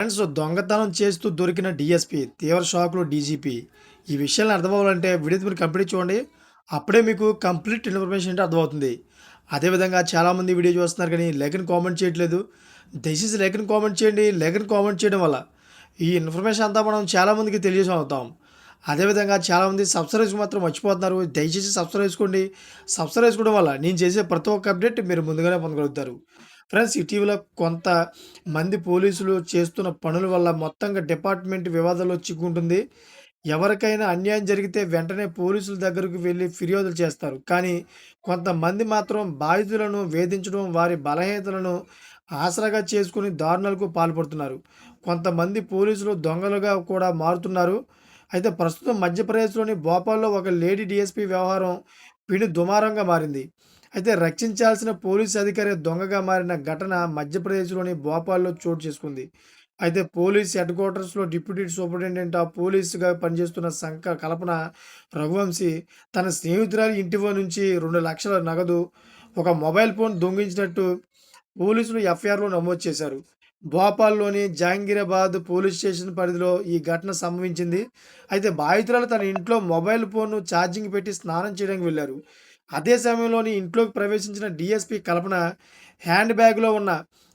Friends దొంగతనం చేస్తూ దొరికిన డిఎస్పి తీవ్ర షాక్లో డీజీపీ. ఈ విషయాన్ని అర్థమవ్వాలంటే వీడియో మీరు కంప్లీట్ చూడండి. అప్పుడే మీకు కంప్లీట్ ఇన్ఫర్మేషన్ అంటే అర్థమవుతుంది. అదేవిధంగా చాలామంది వీడియో చూస్తున్నారు కానీ లేఖను కామెంట్ చేయట్లేదు. దయచేసి లేఖను కామెంట్ చేయండి. లేఖను కామెంట్ చేయడం వల్ల ఈ ఇన్ఫర్మేషన్ అంతా మనం చాలామందికి తెలియజేసి అవుతాం అదేవిధంగా చాలామంది సబ్స్క్రైబ్స్ మాత్రం మర్చిపోతున్నారు. దయచేసి సబ్స్క్రైబ్ చేసుకోండి. సబ్స్క్రైబ్ చేసుకోవడం వల్ల నేను చేసే ప్రతి ఒక్క అప్డేట్ మీరు ముందుగానే పొందగలుగుతారు. ఫ్రెండ్స్ ఇటీవల కొంత మంది పోలీసులు చేస్తున్న పనుల వల్ల మొత్తంగా డిపార్ట్మెంట్ వివాదాలు చిక్కుంటుంది ఎవరికైనా అన్యాయం జరిగితే వెంటనే పోలీసుల దగ్గరకు వెళ్ళి ఫిర్యాదులు చేస్తారు. కానీ కొంతమంది మాత్రం బాధితులను వేధించడం వారి బలహీనతలను ఆసరాగా చేసుకుని దారుణాలకు పాల్పడుతున్నారు. కొంతమంది పోలీసులు దొంగలుగా కూడా మారుతున్నారు. అయితే ప్రస్తుతం మధ్యప్రదేశ్లోని భోపాల్లో ఒక లేడీ డిఎస్పీ వ్యవహారం పిడి దుమారంగా మారింది. అయితే రక్షించాల్సిన పోలీసు అధికారి దొంగగా మారిన ఘటన మధ్యప్రదేశ్లోని భోపాల్లో చోటు చేసుకుంది. అయితే పోలీస్ హెడ్ క్వార్టర్స్లో డిప్యూటీ సూపరింటెండెంట్ ఆఫ్ పోలీసుగా పనిచేస్తున్న సంక కల్పన రఘువంశీ తన స్నేహితురాలి ఇంటి నుంచి రెండు లక్షల నగదు ఒక మొబైల్ ఫోన్ దొంగించినట్టు పోలీసులు ఎఫ్ఐఆర్లో నమోదు చేశారు. భోపాల్లోని జహాంగీరాబాద్ పోలీస్ స్టేషన్ పరిధిలో ఈ ఘటన సంభవించింది. అయితే బాధితురాలు తన ఇంట్లో మొబైల్ ఫోన్ను ఛార్జింగ్ పెట్టి స్నానం చేయడానికి వెళ్ళారు. అదే సమయంలోని ఇంట్లోకి ప్రవేశించిన డిఎస్పి కల్పన హ్యాండ్ బ్యాగ్లో ఉన్న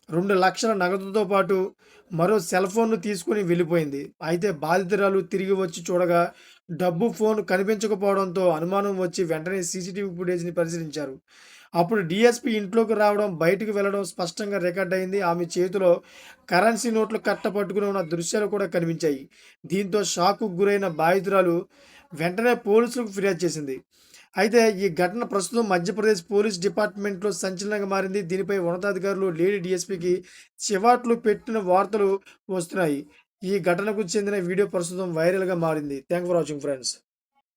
రెండు లక్షల నగదుతో పాటు మరో సెల్ ఫోన్ను తీసుకుని వెళ్ళిపోయింది. అయితే బాధితురాలు తిరిగి వచ్చి చూడగా డబ్బు ఫోన్ కనిపించకపోవడంతో అనుమానం వచ్చి వెంటనే సీసీటీవీ ఫుటేజ్ని పరిశీలించారు. అప్పుడు డిఎస్పి ఇంట్లోకి రావడం బయటకు వెళ్ళడం స్పష్టంగా రికార్డ్ అయింది. ఆమె చేతిలో కరెన్సీ నోట్లు కట్ట పట్టుకుని ఉన్న దృశ్యాలు కూడా కనిపించాయి. దీంతో షాక్కు గురైన బాధితురాలు వెంటనే పోలీసులకు ఫిర్యాదు చేసింది. అయితే ఈ ఘటన ప్రస్తుతం మధ్యప్రదేశ్ పోలీస్ డిపార్ట్మెంట్లో సంచలనంగా మారింది. దీనిపై ఉన్నతాధికారులు లేడీ డిఎస్పీకి చివాట్లు పెట్టిన వార్తలు వస్తున్నాయి. ఈ ఘటనకు చెందిన వీడియో ప్రస్తుతం వైరల్గా మారింది. Thank for watching friends